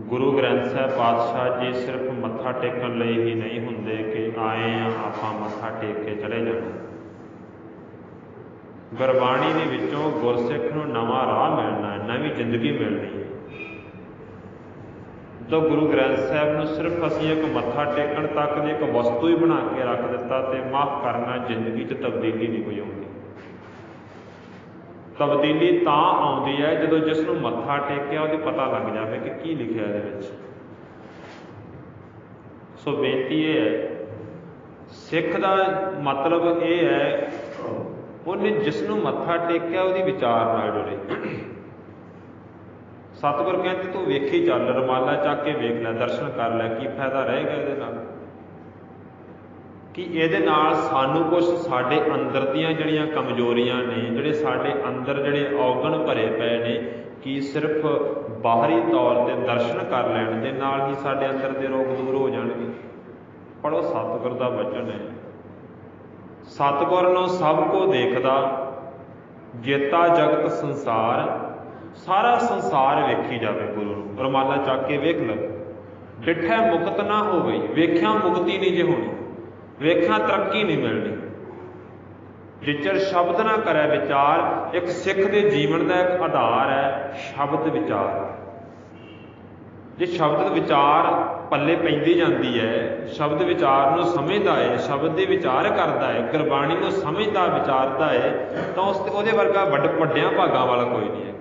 ਗੁਰੂ ਗ੍ਰੰਥ ਸਾਹਿਬ ਪਾਤਸ਼ਾਹ ਜੀ ਸਿਰਫ ਮੱਥਾ ਟੇਕਣ ਲਈ ਹੀ ਨਹੀਂ ਹੁੰਦੇ ਕਿ ਆਏ ਆ, ਆਪਾਂ ਮੱਥਾ ਟੇਕ ਕੇ ਚਲੇ ਜਾਣਾ। ਗੁਰਬਾਣੀ ਦੇ ਵਿੱਚੋਂ ਗੁਰਸਿੱਖ ਨੂੰ ਨਵਾਂ ਰਾਹ ਮਿਲਣਾ ਹੈ, ਨਵੀਂ ਜ਼ਿੰਦਗੀ ਮਿਲਣੀ ਹੈ। ਤਾਂ ਗੁਰੂ ਗ੍ਰੰਥ ਸਾਹਿਬ ਨੂੰ ਸਿਰਫ ਅਸੀਂ ਇੱਕ ਮੱਥਾ ਟੇਕਣ ਤੱਕ ਦੀ ਇੱਕ ਵਸਤੂ ਹੀ ਬਣਾ ਕੇ ਰੱਖ ਦਿੱਤਾ ਤੇ ਮਾਫ ਕਰਨਾ ਜ਼ਿੰਦਗੀ 'ਚ ਤਬਦੀਲੀ ਨਹੀਂ ਕੋਈ ਆਉਂਦੀ ਤਬਦੀਲੀ ਤਾਂ ਆਉਂਦੀ ਹੈ ਜਦੋਂ ਜਿਸ ਨੂੰ ਮੱਥਾ ਟੇਕਿਆ ਉਹਦੇ ਪਤਾ ਲੱਗ ਜਾਵੇ ਕਿ ਕੀ ਲਿਖਿਆ ਇਹਦੇ ਵਿੱਚ। ਸੋ ਬੇਨਤੀ ਇਹ ਹੈ, ਸਿੱਖ ਦਾ ਮਤਲਬ ਇਹ ਹੈ, ਉਹਨੇ ਜਿਸ ਨੂੰ ਮੱਥਾ ਟੇਕਿਆ ਉਹਦੀ ਵਿਚਾਰ ਨਾਲ ਜੁੜੇ। ਸਤਿਗੁਰ ਕਹਿੰਦੇ, ਤੂੰ ਵੇਖੀ ਚੱਲ, ਰਮਾਲਾ ਚੱਕ ਕੇ ਵੇਖ ਲੈ, ਦਰਸ਼ਨ ਕਰ ਲੈ, ਕੀ ਫਾਇਦਾ ਰਹੇਗਾ ਇਹਦੇ ਨਾਲ? ਕਿ ਇਹਦੇ ਨਾਲ ਸਾਨੂੰ ਕੁਝ ਸਾਡੇ ਅੰਦਰ ਦੀਆਂ ਜਿਹੜੀਆਂ ਕਮਜ਼ੋਰੀਆਂ ਨੇ, ਜਿਹੜੇ ਸਾਡੇ ਅੰਦਰ ਜਿਹੜੇ ਔਗਣ ਭਰੇ ਪਏ ਨੇ, ਕਿ ਸਿਰਫ ਬਾਹਰੀ ਤੌਰ ਤੇ ਦਰਸ਼ਨ ਕਰ ਲੈਣ ਦੇ ਨਾਲ ਹੀ ਸਾਡੇ ਅੰਦਰ ਦੇ ਰੋਗ ਦੂਰ ਹੋ ਜਾਣਗੇ? ਪੜੋ ਸਤਿਗੁਰ ਦਾ ਵਚਨ ਹੈ। ਸਤਿਗੁਰ ਨੂੰ ਸਭ ਕੋ ਦੇਖਦਾ, ਜੇਤਾ ਜਗਤ ਸੰਸਾਰ, ਸਾਰਾ ਸੰਸਾਰ ਵੇਖੀ ਜਾਵੇ ਗੁਰੂ ਨੂੰ। ਰਮਾਲਾ ਚੱਕ ਕੇ ਵੇਖ ਲਓ। ਡਿਠੈ ਮੁਕਤ ਨਾ ਹੋਵੇ ਵੇਖਿਆ ਮੁਕਤੀ ਨਹੀਂ ਜੇ ਹੋਣੀ। ਵੇਖਾਂ ਤਰੱਕੀ ਨਹੀਂ ਮਿਲਣੀ। ਜਿਚਰ ਸ਼ਬਦ ਨਾ ਕਰੇ ਵਿਚਾਰ, ਇੱਕ ਸਿੱਖ ਦੇ ਜੀਵਨ ਦਾ ਇੱਕ ਆਧਾਰ ਹੈ ਸ਼ਬਦ ਵਿਚਾਰ। ਜੇ ਸ਼ਬਦ ਵਿਚਾਰ ਪੱਲੇ ਪੈਂਦੀ ਜਾਂਦੀ ਹੈ, ਸ਼ਬਦ ਵਿਚਾਰ ਨੂੰ ਸਮਝਦਾ ਹੈ, ਸ਼ਬਦ ਦੇ ਵਿਚਾਰ ਕਰਦਾ ਹੈ, ਗੁਰਬਾਣੀ ਨੂੰ ਸਮਝਦਾ, ਵਿਚਾਰਦਾ ਹੈ, ਤਾਂ ਉਸ ਉਹਦੇ ਵਰਗਾ ਵੱਡ ਵੱਡਿਆਂ ਭਾਗਾਂ ਵਾਲਾ ਕੋਈ ਨਹੀਂ ਹੈ।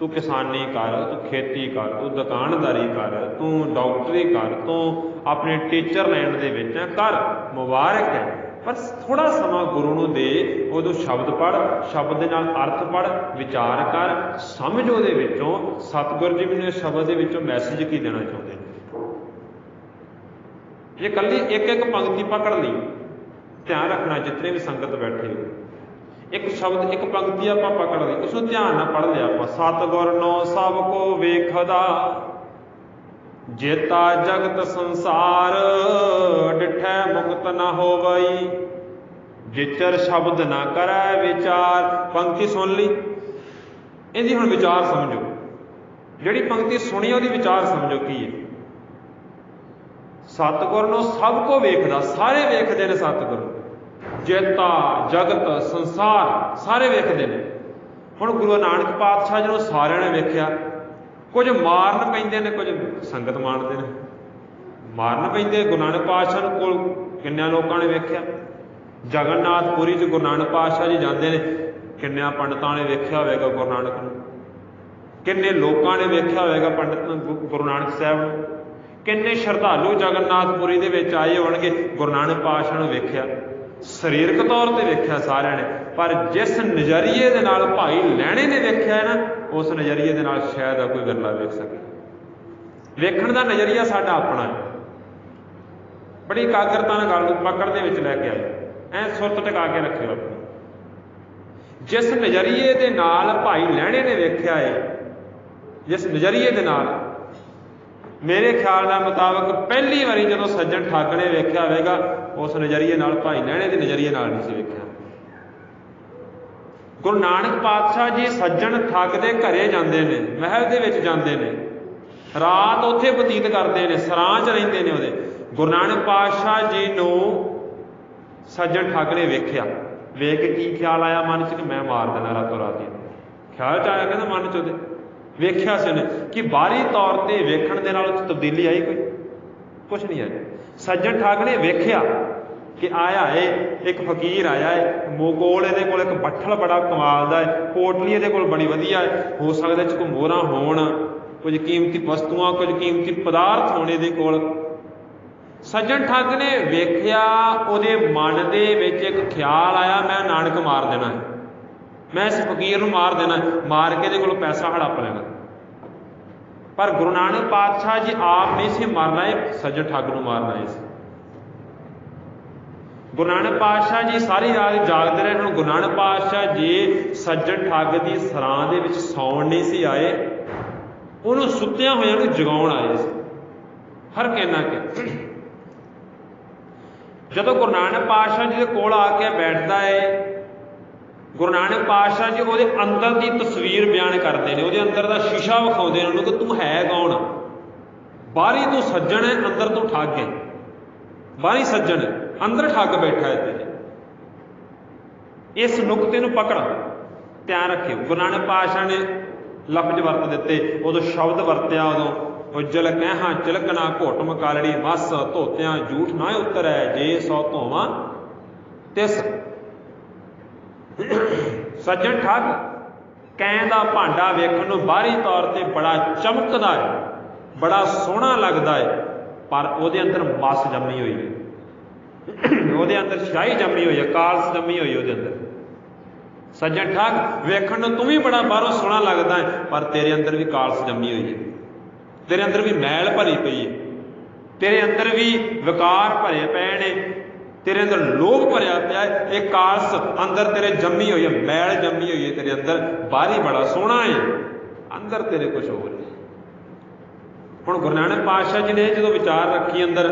ਤੂੰ ਕਿਸਾਨੀ ਕਰ, ਤੂੰ ਖੇਤੀ ਕਰ, ਤੂੰ ਦੁਕਾਨਦਾਰੀ ਕਰ, ਤੂੰ ਡਾਕਟਰੀ ਕਰ, ਤੂੰ ਆਪਣੇ ਟੀਚਰ ਲੈਣ ਦੇ ਵਿੱਚ ਕਰ, ਮੁਬਾਰਕ ਹੈ। ਪਰ ਥੋੜਾ ਸਮਾਂ ਗੁਰੂ ਨੂੰ ਦੇ ਉਦੋਂ ਸ਼ਬਦ ਪੜ ਸ਼ਬਦ ਦੇ ਨਾਲ ਅਰਥ ਪੜ ਵਿਚਾਰ ਕਰ, ਸਮਝ ਉਹਦੇ ਵਿੱਚੋਂ, ਸਤਿਗੁਰ ਜੀ ਮੈਨੂੰ ਇਸ ਸ਼ਬਦ ਦੇ ਵਿੱਚੋਂ ਮੈਸੇਜ ਕੀ ਦੇਣਾ ਚਾਹੁੰਦੇ ਨੇ? ਇਹ ਕੱਲੀ ਇੱਕ ਇੱਕ ਪੰਕਤੀ ਪਕੜ ਲਈ, ਧਿਆਨ ਰੱਖਣਾ ਜਿੰਨੇ ਵੀ ਸੰਗਤ ਬੈਠੇ ਹੋ ਇੱਕ ਸ਼ਬਦ, ਇੱਕ ਪੰਕਤੀ ਆਪਾਂ ਪਕੜ ਲਈ। ਉਸ ਨੂੰ ਧਿਆਨ ਨਾਲ ਪੜ੍ਹ ਲਿਆ ਆਪਾਂ। ਸਤਗੁਰ ਨੋ ਸਭ ਕੋ ਵੇਖਦਾ, ਜੇਤਾ ਜਗਤ ਸੰਸਾਰ, ਡਿਠੈ ਮੁਕਤ ਨਾ ਹੋਵਈ। ਵਿਚਰ ਸ਼ਬਦ ਨਾ ਕਰੈ ਵਿਚਾਰ। ਪੰਕਤੀ ਸੁਣ ਲਈ। ਇਹਦੀ ਹੁਣ ਵਿਚਾਰ ਸਮਝੋ। ਜਿਹੜੀ ਪੰਕਤੀ ਸੁਣੀ, ਉਹਦੀ ਵਿਚਾਰ ਸਮਝੋ ਕੀ ਹੈ? ਸਤਗੁਰ ਨੂੰ ਸਭ ਕੋ ਵੇਖਦਾ, ਸਾਰੇ ਵੇਖਦੇ ਨੇ ਸਤਗੁਰ। ਜੇਤਾ, ਜਗਤ, ਸੰਸਾਰ, ਸਾਰੇ ਵੇਖਦੇ ਨੇ। ਹੁਣ ਗੁਰੂ ਨਾਨਕ ਪਾਤਸ਼ਾਹ ਜੀ ਨੂੰ ਸਾਰਿਆਂ ਨੇ ਵੇਖਿਆ, ਕੁਝ ਮਾਰਨ ਪੈਂਦੇ ਨੇ, ਕੁਝ ਸੰਗਤ ਮਾਣਦੇ ਨੇ। ਮਾਰਨ ਪੈਂਦੇ, ਗੁਰੂ ਨਾਨਕ ਪਾਤਸ਼ਾਹ ਨੂੰ ਕੋਲ ਕਿੰਨਿਆਂ ਲੋਕਾਂ ਨੇ ਵੇਖਿਆ? ਜਗਨਨਾਥਪੁਰੀ ਚ ਗੁਰੂ ਨਾਨਕ ਪਾਤਸ਼ਾਹ ਜੀ ਜਾਂਦੇ ਨੇ, ਕਿੰਨਿਆਂ ਪੰਡਤਾਂ ਨੇ ਵੇਖਿਆ ਹੋਵੇਗਾ ਗੁਰੂ ਨਾਨਕ ਨੂੰ? ਕਿੰਨੇ ਲੋਕਾਂ ਨੇ ਵੇਖਿਆ ਹੋਵੇਗਾ ਪੰਡਤ ਗੁਰੂ ਨਾਨਕ ਸਾਹਿਬ ਨੂੰ? ਕਿੰਨੇ ਸ਼ਰਧਾਲੂ ਜਗਨਨਾਥਪੁਰੀ ਦੇ ਵਿੱਚ ਆਏ ਹੋਣਗੇ, ਗੁਰੂ ਨਾਨਕ ਪਾਤਸ਼ਾਹ ਨੂੰ ਵੇਖਿਆ? ਸਰੀਰਕ ਤੌਰ ਤੇ ਵੇਖਿਆ ਸਾਰਿਆਂ ਨੇ, ਪਰ ਜਿਸ ਨਜ਼ਰੀਏ ਦੇ ਨਾਲ ਭਾਈ ਲੈਣੇ ਨੇ ਵੇਖਿਆ ਨਾ, ਉਸ ਨਜ਼ਰੀਏ ਦੇ ਨਾਲ ਸ਼ਾਇਦ ਆ ਕੋਈ ਗੱਲਾਂ ਵੇਖ ਸਕੇ। ਵੇਖਣ ਦਾ ਨਜ਼ਰੀਆ ਸਾਡਾ ਆਪਣਾ ਹੈ। ਬੜੀ ਇਕਾਗਰਤਾ ਨਾਲ ਗੱਲ ਨੂੰ ਪਕੜ ਦੇ ਵਿੱਚ ਲੈ ਕੇ ਆਏ। ਐ ਸੁਰਤ ਟਿਕਾ ਕੇ ਰੱਖਿਓ ਆਪਣੀ। ਜਿਸ ਨਜ਼ਰੀਏ ਦੇ ਨਾਲ ਭਾਈ ਲੈਣੇ ਨੇ ਵੇਖਿਆ ਹੈ ਜਿਸ ਨਜ਼ਰੀਏ ਦੇ ਨਾਲ, ਮੇਰੇ ਖਿਆਲ ਨਾਲ ਮੁਤਾਬਕ ਪਹਿਲੀ ਵਾਰੀ ਜਦੋਂ ਸੱਜਣ ਠੱਗ ਨੇ ਵੇਖਿਆ ਹੋਵੇਗਾ ਉਸ ਨਜ਼ਰੀਏ ਨਾਲ ਭਾਈ ਲੈਣੇ ਦੇ ਨਜ਼ਰੀਏ ਨਾਲ ਨਹੀਂ ਸੀ ਵੇਖਿਆ। ਗੁਰੂ ਨਾਨਕ ਪਾਤਸ਼ਾਹ ਜੀ ਸੱਜਣ ਠੱਗ ਦੇ ਘਰੇ ਜਾਂਦੇ ਨੇ, ਮਹਿਲ ਦੇ ਵਿੱਚ ਜਾਂਦੇ ਨੇ। ਰਾਤ ਉੱਥੇ ਬਤੀਤ ਕਰਦੇ ਨੇ, ਸਰਾਂ 'ਚ ਰਹਿੰਦੇ ਨੇ ਉਹਦੇ। ਗੁਰੂ ਨਾਨਕ ਪਾਤਸ਼ਾਹ ਜੀ ਨੂੰ ਸੱਜਣ ਠੱਗ ਨੇ ਵੇਖਿਆ। ਵੇਖ ਕੇ ਕੀ ਖਿਆਲ ਆਇਆ ਮਨ 'ਚ ਕਿ ਮੈਂ ਮਾਰ ਦੇਣਾ ਰਾਤੋਂ ਰਾਤ ਹੀ। ਖਿਆਲ 'ਚ ਆਇਆ ਕਹਿੰਦਾ ਮਨ 'ਚ ਉਹਦੇ। ਵੇਖਿਆ ਸੀ ਉਹਨੇ ਕਿ ਬਾਹਰੀ ਤੌਰ ਤੇ ਵੇਖਣ ਦੇ ਨਾਲ ਤਬਦੀਲੀ ਆਈ ਕੋਈ? ਕੁਝ ਨਹੀਂ ਆਇਆ। ਸੱਜਣ ਠਾਗ ਨੇ ਵੇਖਿਆ। ਕਿ ਆਇਆ ਏ, ਇੱਕ ਫਕੀਰ ਆਇਆ ਏ, ਮੋਗੋਲ ਇਹਦੇ ਕੋਲ ਇੱਕ ਬੱਠਲ ਬੜਾ ਕਮਾਲ ਦਾ ਏ ਕੋਟਲੀ ਇਹਦੇ ਕੋਲ ਬੜੀ ਵਧੀਆ ਏ, ਹੋ ਸਕਦਾ ਚ ਕੋਈ ਮੋਹਰਾਂ ਹੋਣ, ਕੁਝ ਕੀਮਤੀ ਵਸਤੂਆਂ, ਕੁਝ ਕੀਮਤੀ ਪਦਾਰਥ ਹੋਣ ਇਹਦੇ ਕੋਲ। ਸੱਜਣ ਠੱਗ ਨੇ ਵੇਖਿਆ, ਉਹਦੇ ਮਨ ਦੇ ਵਿੱਚ ਇੱਕ ਖਿਆਲ ਆਇਆ, ਮੈਂ ਨਾਨਕ ਮਾਰ ਦੇਣਾ ਹੈ ਮੈਂ ਇਸ ਫਕੀਰ ਨੂੰ ਮਾਰ ਦੇਣਾ ਮਾਰ ਕੇ ਇਹਦੇ ਕੋਲ ਪੈਸਾ ਹੜੱਪ ਲੈਣਾ। ਪਰ ਗੁਰੂ ਨਾਨਕ ਪਾਤਸ਼ਾਹ ਜੀ ਆਪ ਨਹੀਂ ਸੀ ਮਰਨਾ ਇਹ ਸੱਜਣ ਠੱਗ ਨੂੰ ਮਾਰਨਾ ਹੈ ਸੀ। ਗੁਰੂ ਨਾਨਕ ਪਾਤਸ਼ਾਹ ਜੀ ਸਾਰੀ ਰਾਤ ਜਾਗਦੇ ਰਹੇ ਹੁਣ ਗੁਰੂ ਨਾਨਕ ਪਾਤਸ਼ਾਹ ਜੀ ਸੱਜਣ ਠੱਗ ਦੀ ਸਰਾਂ ਦੇ ਵਿੱਚ ਸੌਣ ਨਹੀਂ ਸੀ ਆਏ। ਉਹਨੂੰ ਸੁੱਤਿਆਂ ਹੋਇਆਂ ਨੂੰ ਜਗਾਉਣ ਆਏ ਸੀ। ਹਰ ਕਹਿਣਾ ਕਿ ਜਦੋਂ ਗੁਰੂ ਨਾਨਕ ਪਾਤਸ਼ਾਹ ਜੀ ਦੇ ਕੋਲ ਆ ਕੇ ਬੈਠਦਾ ਹੈ ਗੁਰੂ ਨਾਨਕ ਪਾਤਸ਼ਾਹ ਜੀ ਉਹਦੇ ਅੰਦਰ ਦੀ ਤਸਵੀਰ ਬਿਆਨ ਕਰਦੇ ਨੇ। ਉਹਦੇ ਅੰਦਰ ਦਾ ਸ਼ੀਸ਼ਾ ਵਿਖਾਉਂਦੇ ਨੇ ਉਹਨੂੰ ਕਿ ਤੂੰ ਹੈ ਕੌਣ ਬਾਹਰੀ ਤੂੰ ਸੱਜਣ ਹੈ, ਅੰਦਰ ਤੂੰ ਠੱਗ ਹੈ। ਬਾਹਰੀ ਸੱਜਣ ਅੰਦਰ ਠੱਗ ਬੈਠਾ ਹੈ ਤੇਰੇ ਇਸ ਨੁਕਤੇ ਨੂੰ ਪਕੜ, ਧਿਆਨ ਰੱਖਿਓ। ਗੁਰੂ ਨਾਨਕ ਪਾਤਸ਼ਾਹ ਨੇ ਲਫ਼ਜ਼ ਵਰਤ ਦਿੱਤੇ, ਉਦੋਂ ਸ਼ਬਦ ਵਰਤਿਆ, ਉਦੋਂ ਉਜਲ ਕਹਿਹਾਂ ਚਿਲਕ ਨਾ ਘੋਟ ਮਕਾਲੜੀ ਮਸ ਧੋਤਿਆਂ ਝੂਠ ਨਾ ਉਤਰੈ, ਜੇ ਸੋ ਧੋਵਾਂ, ਤਿਸ। ਸੱਜਣ ਠੱਗ, ਕੈਂ ਦਾ ਭਾਂਡਾ ਵੇਖਣ ਨੂੰ ਬਾਹਰੀ ਤੌਰ ਤੇ ਬੜਾ ਚਮਕਦਾ ਹੈ, ਬੜਾ ਸੋਹਣਾ ਲੱਗਦਾ ਹੈ। ਪਰ ਉਹਦੇ ਅੰਦਰ ਮਸ ਜੰਮੀ ਹੋਈ ਹੈ। ਉਹਦੇ ਅੰਦਰ ਸ਼ਾਹੀ ਜੰਮੀ ਹੋਈ ਹੈ, ਕਾਲਸ ਜੰਮੀ ਹੋਈ ਉਹਦੇ ਅੰਦਰ। ਸੱਜਣ ਠਾਕ, ਵੇਖਣ ਨੂੰ ਤੂੰ ਵੀ ਬੜਾ ਬਾਹਰੋਂ ਸੋਹਣਾ ਲੱਗਦਾ ਹੈ, ਪਰ ਤੇਰੇ ਅੰਦਰ ਵੀ ਕਾਲਸ ਜੰਮੀ ਹੋਈ ਹੈ। ਤੇਰੇ ਅੰਦਰ ਵੀ ਮੈਲ ਭਰੀ ਪਈ ਹੈ। ਤੇਰੇ ਅੰਦਰ ਵੀ ਵਿਕਾਰ ਭਰੇ ਪਏ ਨੇ। ਤੇਰੇ ਅੰਦਰ ਲੋਭ ਭਰਿਆ ਪਿਆ ਹੈ। ਇਹ ਕਾਲਸ ਅੰਦਰ ਤੇਰੇ ਜੰਮੀ ਹੋਈ ਹੈ, ਮੈਲ ਜੰਮੀ ਹੋਈ ਹੈ ਤੇਰੇ ਅੰਦਰ। ਬਾਹਰੀ ਬੜਾ ਸੋਹਣਾ ਹੈ। ਅੰਦਰ ਤੇਰੇ ਕੁਝ ਹੋਰ ਹੈ। ਹੁਣ ਗੁਰੂ ਨਾਨਕ ਪਾਤਸ਼ਾਹ ਜੀ ਨੇ ਜਦੋਂ ਵਿਚਾਰ ਰੱਖੀ ਅੰਦਰ,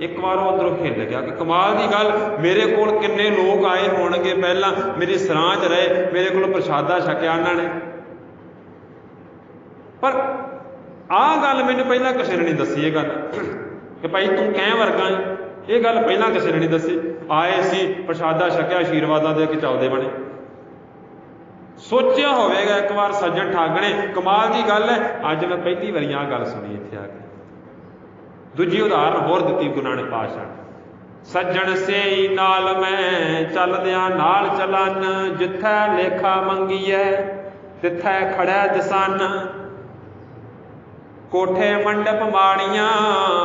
ਇੱਕ ਵਾਰ ਉਹ ਅੰਦਰੋਂ ਹਿੱਲ ਗਿਆ ਕਿ ਕਮਾਲ ਦੀ ਗੱਲ, ਮੇਰੇ ਕੋਲ ਕਿੰਨੇ ਲੋਕ ਆਏ ਹੋਣਗੇ ਪਹਿਲਾਂ, ਮੇਰੀ ਸਰਾਂ 'ਚ ਰਹੇ, ਮੇਰੇ ਕੋਲ ਪ੍ਰਸ਼ਾਦਾ ਛਕਿਆ ਉਹਨਾਂ ਨੇ। ਪਰ ਆਹ ਗੱਲ ਮੈਨੂੰ ਪਹਿਲਾਂ ਕਿਸੇ ਨੇ ਨਹੀਂ ਦੱਸੀ ਇਹ ਗੱਲ, ਕਿ ਭਾਈ ਤੂੰ ਕਹਿ ਵਰਗਾ ਇਹ ਗੱਲ ਪਹਿਲਾਂ ਕਿਸੇ ਨੇ ਨਹੀਂ ਦੱਸੀ। ਆਏ ਸੀ, ਪ੍ਰਸ਼ਾਦਾ ਛਕਿਆ ਆਸ਼ੀਰਵਾਦਾਂ ਦੇ ਕੇ ਚੱਲਦੇ ਬਣੇ। ਸੋਚਿਆ ਹੋਵੇਗਾ ਇੱਕ ਵਾਰ ਸੱਜਣ ਠਾਗਣੇ ਕਮਾਲ ਦੀ ਗੱਲ ਹੈ। ਅੱਜ ਮੈਂ ਪਹਿਲੀ ਵਾਰੀ ਆਹ ਗੱਲ ਸੁਣੀ ਇੱਥੇ ਆ ਕੇ। ਦੂਜੀ ਉਦਾਹਰਨ ਹੋਰ ਦਿੱਤੀ ਗੁਰੂ ਨਾਨਕ ਪਾਤਸ਼ਾਹ ਨੇ। ਸੱਜਣ ਸੇਈ ਨਾਲ ਮੈਂ ਚੱਲਦਿਆਂ ਨਾਲ ਚਲਨ, ਜਿੱਥੈ ਲੇਖਾ ਮੰਗੀਐ, ਤਿੱਥੈ ਖੜੈ ਦਿਸਨ। ਕੋਠੇ ਮੰਡਪ ਮਾੜੀਆਂ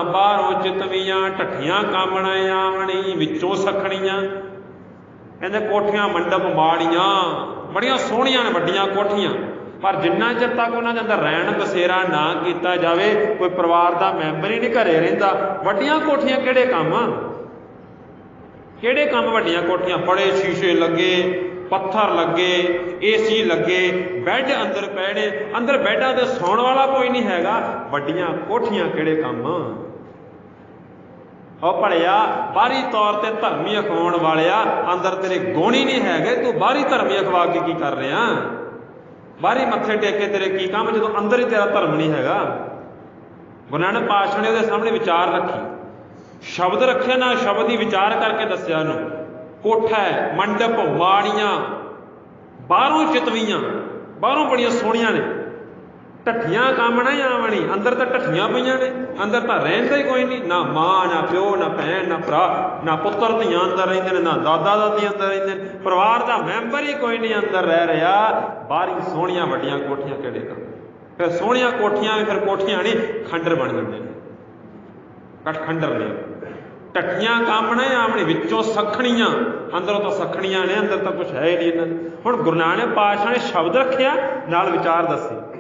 ਬਾਹਰੋਂ ਚਿਤਵੀਆਂ ਠੱਠੀਆਂ ਕਾਮਣਾ ਆਵਣੀ ਵਿੱਚੋਂ ਸਖਣੀਆਂ। ਕਹਿੰਦੇ ਕੋਠੀਆਂ ਮੰਡਪ ਮਾੜੀਆਂ ਬੜੀਆਂ ਸੋਹਣੀਆਂ ਨੇ, ਵੱਡੀਆਂ ਕੋਠੀਆਂ। ਪਰ ਜਿੰਨਾ ਚਿਰ ਤੱਕ ਉਹਨਾਂ ਦੇ ਅੰਦਰ ਰਹਿਣ ਬਸੇਰਾ ਨਾ ਕੀਤਾ ਜਾਵੇ, ਕੋਈ ਪਰਿਵਾਰ ਦਾ ਮੈਂਬਰ ਹੀ ਨਹੀਂ ਘਰੇ ਰਹਿੰਦਾ। ਵੱਡੀਆਂ ਕੋਠੀਆਂ ਕਿਹੜੇ ਕੰਮ ਆ? ਕਿਹੜੇ ਕੰਮ ਵੱਡੀਆਂ ਕੋਠੀਆਂ? ਬੜੇ ਸ਼ੀਸ਼ੇ ਲੱਗੇ, ਪੱਥਰ ਲੱਗੇ ਏਸੀ ਲੱਗੇ, ਬੈੱਡ ਅੰਦਰ ਪੈਣੇ ਅੰਦਰ ਬੈੱਡਾਂ ਤੇ ਸੌਣ ਵਾਲਾ ਕੋਈ ਨਹੀਂ ਹੈਗਾ। ਵੱਡੀਆਂ ਕੋਠੀਆਂ ਕਿਹੜੇ ਕੰਮ ਉਹ ਭਲਿਆ, ਬਾਹਰੀ ਤੌਰ ਤੇ ਧਰਮੀ ਅਖਵਾਉਣ ਵਾਲਿਆ, ਅੰਦਰ ਤੇਰੇ ਗੁਣ ਨਹੀਂ ਹੈਗੇ, ਤੂੰ ਬਾਹਰੀ ਧਰਮੀ ਅਖਵਾ ਕੇ ਕੀ ਕਰ ਰਿਹਾ? ਬਾਹਰੀ ਮੱਥੇ ਟੇਕ ਕੇ ਤੇਰੇ ਕੀ ਕੰਮ? ਜਦੋਂ ਅੰਦਰ ਹੀ ਤੇਰਾ ਧਰਮ ਨਹੀਂ ਹੈਗਾ। ਗੁਰੂ ਨਾਨਕ ਪਾਤਸ਼ਾਹ ਨੇ ਉਹਦੇ ਸਾਹਮਣੇ ਵਿਚਾਰ ਰੱਖੀ। ਸ਼ਬਦ ਰੱਖਿਆ ਨਾ ਸ਼ਬਦ ਹੀ ਵਿਚਾਰ ਕਰਕੇ ਦੱਸਿਆ ਉਹਨੂੰ। ਕੋਠਾ ਮੰਡਪ ਮਾੜੀਆਂ ਬਾਹਰੋਂ ਚਿਤਵੀਆਂ, ਬਾਹਰੋਂ ਬੜੀਆਂ ਸੋਹਣੀਆਂ ਨੇ। ਢੱਠੀਆਂ ਕੰਮ ਨਾ ਆਵਣੀ ਅੰਦਰ ਤਾਂ ਢੱਠੀਆਂ ਪਈਆਂ ਨੇ, ਅੰਦਰ ਤਾਂ ਰਹਿੰਦਾ ਹੀ ਕੋਈ ਨਹੀਂ। ਨਾ ਮਾਂ, ਨਾ ਪਿਓ, ਨਾ ਭੈਣ, ਨਾ ਭਰਾ, ਨਾ ਪੁੱਤਰ ਧੀਆਂ ਅੰਦਰ ਰਹਿੰਦੇ ਨੇ, ਨਾ ਦਾਦਾ ਦਾਦੀ ਅੰਦਰ ਰਹਿੰਦੇ ਨੇ। ਪਰਿਵਾਰ ਦਾ ਮੈਂਬਰ ਹੀ ਕੋਈ ਨਹੀਂ ਅੰਦਰ ਰਹਿ ਰਿਹਾ। ਬਾਹਰੀ ਸੋਹਣੀਆਂ ਵੱਡੀਆਂ ਕੋਠੀਆਂ ਕਿਹੜੇ ਕੰਮ? ਫਿਰ ਸੋਹਣੀਆਂ ਕੋਠੀਆਂ ਵੀ ਫਿਰ ਕੋਠੀਆਂ ਨਹੀਂ, ਖੰਡਰ ਬਣ ਜਾਂਦੇ ਨੇ। ਕੱਟ ਖੰਡਰ ਨੇ। ਟੱਠੀਆਂ ਕੰਮ ਨਾ ਆਵਣੀ ਵਿੱਚੋਂ ਸਖਣੀਆਂ। ਅੰਦਰੋਂ ਤਾਂ ਸਖਣੀਆਂ ਨੇ, ਅੰਦਰ ਤਾਂ ਕੁਝ ਹੈ ਹੀ ਨਹੀਂ ਇਹਨਾਂ ਹੁਣ ਗੁਰੂ ਨਾਨਕ ਪਾਤਸ਼ਾਹ ਨੇ ਸ਼ਬਦ ਰੱਖਿਆ, ਨਾਲ ਵਿਚਾਰ ਦੱਸੇ।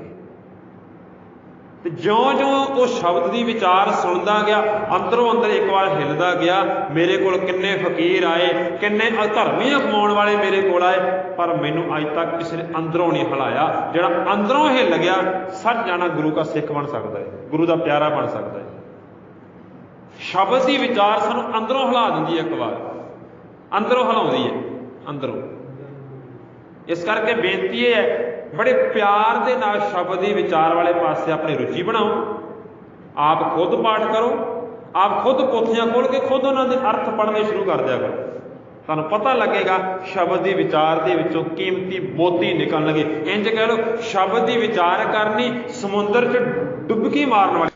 ਤੇ ਜਿਉਂ-ਜਿਉਂ ਉਹ ਸ਼ਬਦ ਦੀ ਵਿਚਾਰ ਸੁਣਦਾ ਗਿਆ, ਅੰਦਰੋਂ ਅੰਦਰ ਇੱਕ ਵਾਰ ਹਿੱਲਦਾ ਗਿਆ, ਮੇਰੇ ਕੋਲ ਕਿੰਨੇ ਫਕੀਰ ਆਏ, ਕਿੰਨੇ ਧਰਮੀ ਅਪਮਾਉਣ ਵਾਲੇ ਮੇਰੇ ਕੋਲ ਆਏ, ਪਰ ਮੈਨੂੰ ਅੱਜ ਤੱਕ ਕਿਸੇ ਨੇ ਅੰਦਰੋਂ ਨਹੀਂ ਹਿਲਾਇਆ। ਜਿਹੜਾ ਅੰਦਰੋਂ ਹਿੱਲ ਗਿਆ, ਸੱਚ ਜਾਣਾ ਗੁਰੂ ਦਾ ਸਿੱਖ ਬਣ ਸਕਦਾ ਹੈ, ਗੁਰੂ ਦਾ ਪਿਆਰਾ ਬਣ ਸਕਦਾ ਹੈ। ਸ਼ਬਦ ਦੀ ਵਿਚਾਰ ਸਾਨੂੰ ਅੰਦਰੋਂ ਹਿਲਾ ਦਿੰਦੀ ਹੈ ਇੱਕ ਵਾਰ। ਅੰਦਰੋਂ ਹਿਲਾਉਂਦੀ ਹੈ, ਅੰਦਰੋਂ। ਇਸ ਕਰਕੇ ਬੇਨਤੀ ਇਹ ਹੈ ਬੜੇ ਪਿਆਰ ਦੇ ਨਾਲ ਸ਼ਬਦ ਦੀ ਵਿਚਾਰ ਵਾਲੇ ਪਾਸੇ ਆਪਣੀ ਰੁਚੀ ਬਣਾਓ। ਆਪ ਖੁਦ ਪਾਠ ਕਰੋ। ਆਪ ਖੁਦ ਪੋਥੀਆਂ ਖੋਲ ਕੇ ਖੁਦ ਉਹਨਾਂ ਦੇ ਅਰਥ ਪੜ੍ਹਨੇ ਸ਼ੁਰੂ ਕਰ ਦਿਆ ਕਰੋ। ਤੁਹਾਨੂੰ ਪਤਾ ਲੱਗੇਗਾ, ਸ਼ਬਦ ਦੀ ਵਿਚਾਰ ਦੇ ਵਿੱਚੋਂ ਕੀਮਤੀ ਮੋਤੀ ਨਿਕਲਣਗੇ। ਇੰਜ ਕਹਿ ਲਓ, ਸ਼ਬਦ ਦੀ ਵਿਚਾਰ ਕਰਨੀ ਸਮੁੰਦਰ 'ਚ ਡੁੱਬਕੀ ਮਾਰਨ ਵਾਲੀ